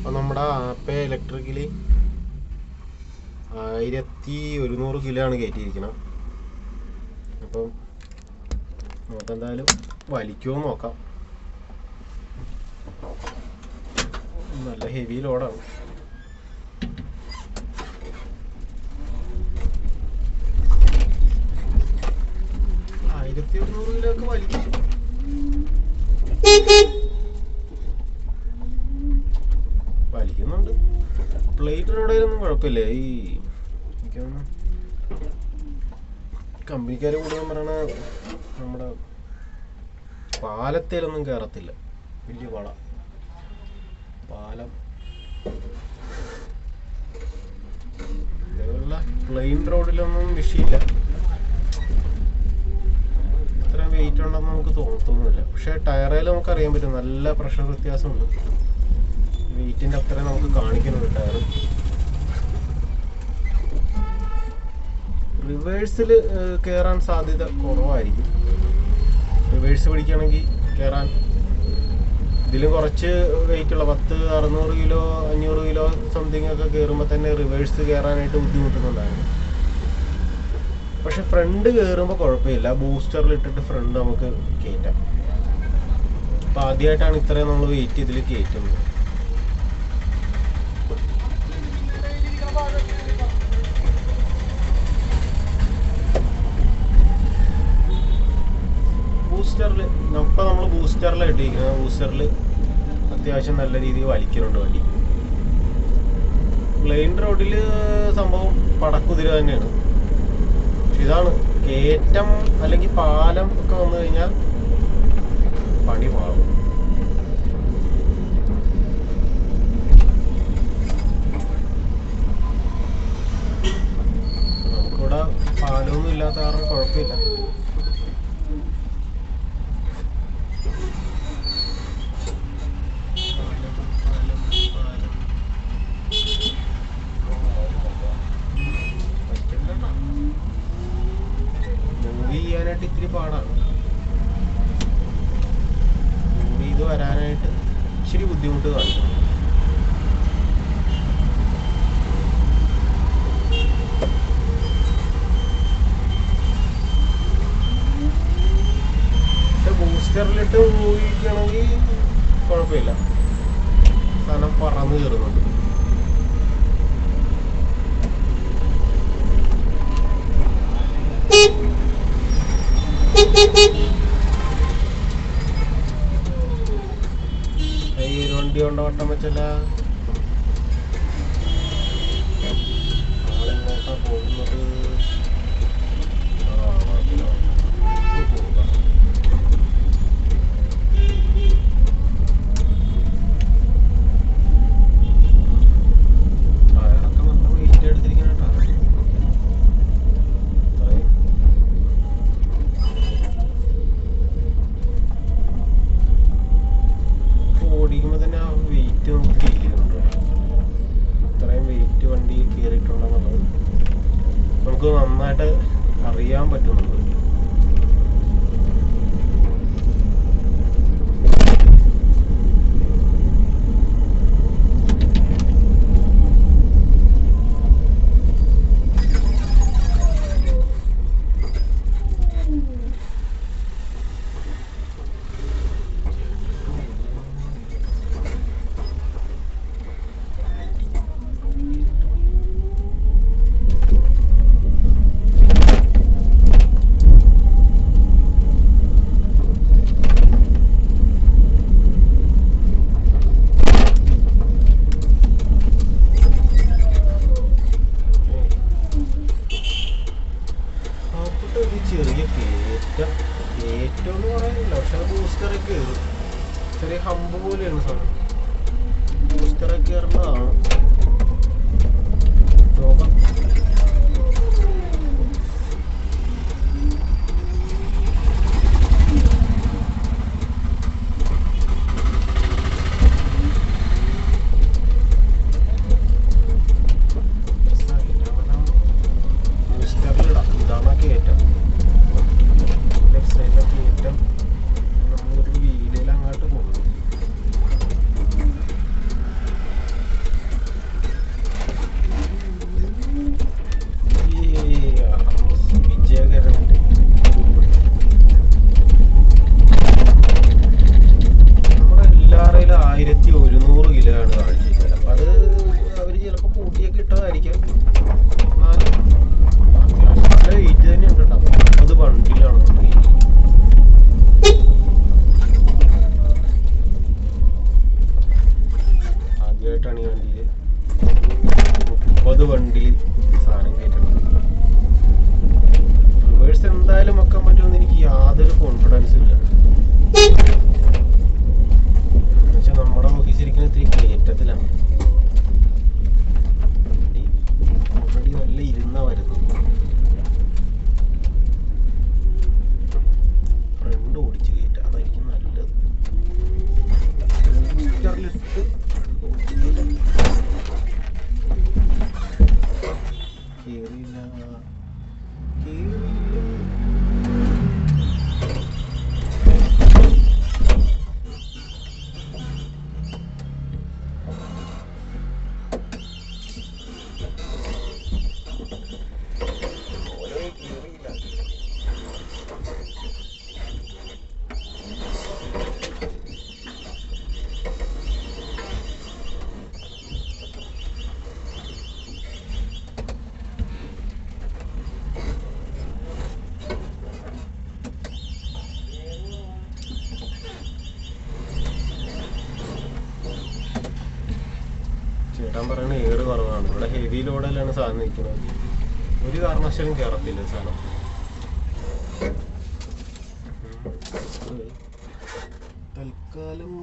അപ്പോൾ നമ്മുടെ Ape electrical ആയിരത്തി ഒരുന്നൂറ് കിലോ ആണ് കയറ്റിയിരിക്കണം അപ്പം നമുക്കെന്തായാലും വലിക്കുമോ എന്ന് നോക്കാം. നല്ല ഹെവി ലോഡാണ് ആയിരത്തി ഒരുന്നൂറ് കിലോ ഒക്കെ വലിക്കും വലിക്കുന്നുണ്ട് പ്ലേറ്റിനോടൊന്നും കുഴപ്പമില്ല. ഈ കമ്പനിക്കാർ കൂടുതലും പറയണ നമ്മുടെ പാലത്തേലൊന്നും കയറത്തില്ല വലിയ വള. പാലം. പ്ലെയിൻ റോഡിലൊന്നും വിഷയമില്ല ഇത്ര വെയിറ്റ് ഉണ്ടെന്ന് നമുക്ക് തോന്ന- തോന്നുന്നില്ല. പക്ഷെ ടയറേൽ നമുക്ക് അറിയാൻ പറ്റും. നല്ല പ്രഷർ വ്യത്യാസമുണ്ട്. വെയിറ്റിന്റെ അത്രയും നമുക്ക് കാണിക്കുന്നുണ്ട് ടയർ റിവേഴ്സിൽ കയറാൻ സാധ്യത കുറവായിരിക്കും. റിവേഴ്സ് പിടിക്കുകയാണെങ്കിൽ കയറാൻ ഇതിലും കുറച്ച് വെയിറ്റ് ഉള്ള പത്ത് അറുന്നൂറ് കിലോ അഞ്ഞൂറ് കിലോ സംതിങ് ഒക്കെ കയറുമ്പോൾ തന്നെ റിവേഴ്സ് കയറാനായിട്ട് ബുദ്ധിമുട്ടുന്നുണ്ടായിരുന്നു. പക്ഷെ ഫ്രണ്ട് കയറുമ്പോൾ കുഴപ്പമില്ല. ബൂസ്റ്ററിൽ ഇട്ടിട്ട് ഫ്രണ്ട് നമുക്ക് കയറ്റാം അപ്പം ആദ്യമായിട്ടാണ് ഇത്രയും നമ്മൾ വെയിറ്റ് ഇതിൽ കയറ്റുന്നത് ബൂസ്റ്ററിൽ ഊസറിൽ അത്യാവശ്യം നല്ല രീതിയിൽ വലിക്കുന്നുണ്ട് വണ്ടി. പ്ലെയിൻ റോഡിൽ സംഭവം പടക്കുതിര തന്നെയാണ്. പക്ഷെ ഇതാണ് കയറ്റം അല്ലെങ്കിൽ പാലം ഒക്കെ വന്നു കഴിഞ്ഞാൽ പണി മാറും നമുക്കിവിടെ പാലമൊന്നും ഇല്ലാത്ത കാരണം കുഴപ്പമില്ല പാലം, പാലം, പാലം. പറ്റില്ലല്ലോ. മൂവ് ചെയ്യാനായിട്ട് ഇത്തിരി പാടാണ് ചെയ്ത് വരാനായിട്ട് ഇച്ചിരി ബുദ്ധിമുട്ട് കാണിക്കും ബൂസ്റ്ററിലിട്ട് ചെയ്യിക്കുകയാണെങ്കിൽ കുഴപ്പമില്ല. സാധനം പറന്ന് കയറുന്നുണ്ട്. Come to my water. നന്നായിട്ട് അറിയാൻ പറ്റുന്നുണ്ട്. ചെറിയ കയറ്റം കയറ്റം എന്ന് പറയാനില്ല. പക്ഷെ ബൂസ്റ്റർ കയറും ചെറിയ ഹമ്പ് പോലെയാണ് സാധനം. ബൂസ്റ്റർ കയറുന്നതാണ് നോക്കാം. ഈ വണ്ടിയിൽ മുപ്പത് വണ്ടിയിൽ സാധനം കയറ്റണം റിവേഴ്സ് എന്തായാലും വെക്കാൻ പറ്റുമെന്ന് എനിക്ക് യാതൊരു കോൺഫിഡൻസും ഇല്ല. ചേട്ടൻ പറയണ ഏറ് കുറവാണ്. ഇവിടെ ഹെവി ലോഡിലാണ് സാധനം നിൽക്കുന്നത്. ഒരു കാരണവശാലും കയറത്തില്ല സാധനം. തൽക്കാലം